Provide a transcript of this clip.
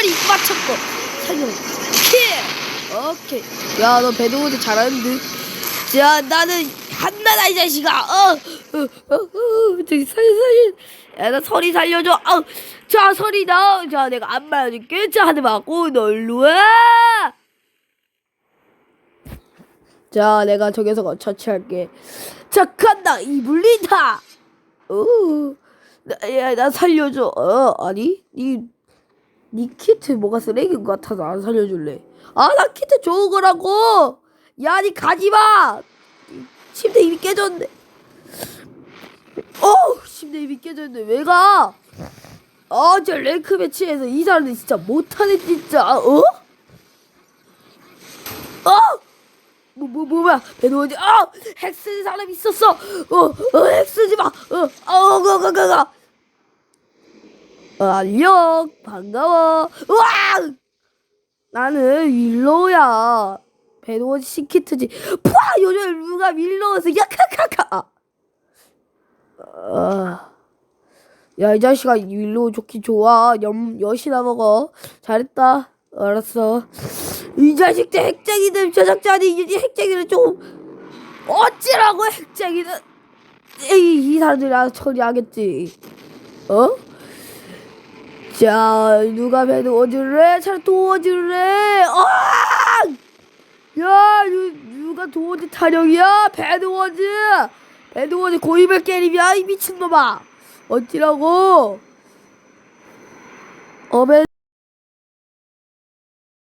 마리 맞췄고. 살려 킬 오케이. 야 너 배드워드 잘하는데? 자 나는 한나다 이 자식아. 어어어 저기 살려 살려 야나 서리 살려줘. 어자 서리 나자 내가 안 말아줄게. 자 하지 마고 너 일로 와. 자, 내가 저기서 처치할게. 자, 간다! 이블리타! 오, 나, 야, 나 살려줘. 어, 아니? 니, 니 키트 뭐가 쓰레기인 것 같아서 안 살려줄래. 아, 나 키트 좋은 거라고! 야, 니 가지 마! 침대 이미 깨졌는데. 어, 침대 이미 깨졌는데, 왜 가? 아, 저 랭크 매치에서 이 사람들 진짜 못하네, 진짜. 어? 어? 뭐, 뭐, 뭐, 뭐야, 배도원이, 아! 핵 쓰는 사람 있었어! 어, 어, 핵 쓰지 마! 어, 어, 가, 가, 가, 가! 어, 안녕! 반가워! 우와! 나는 윌로우야. 배도원 시키트지. 푸아! 요즘 누가 윌로우에서, 야, 카카카! 아. 야, 이 자식아, 윌로우 좋긴 좋아. 염, 여시나 먹어. 잘했다. 알았어. 이 자식들 핵쟁이들 저작자니 이 핵쟁이를 좀 어찌라고 핵쟁이는 이, 이 사람들이 알아서 처리하겠지 어? 자 누가 배 도와줄래? 잘 도와줄래? 어! 야 누, 누가 도와줄 타령이야? 배도워즈 고이별 게임이야 이 미친놈아 어찌라고 어배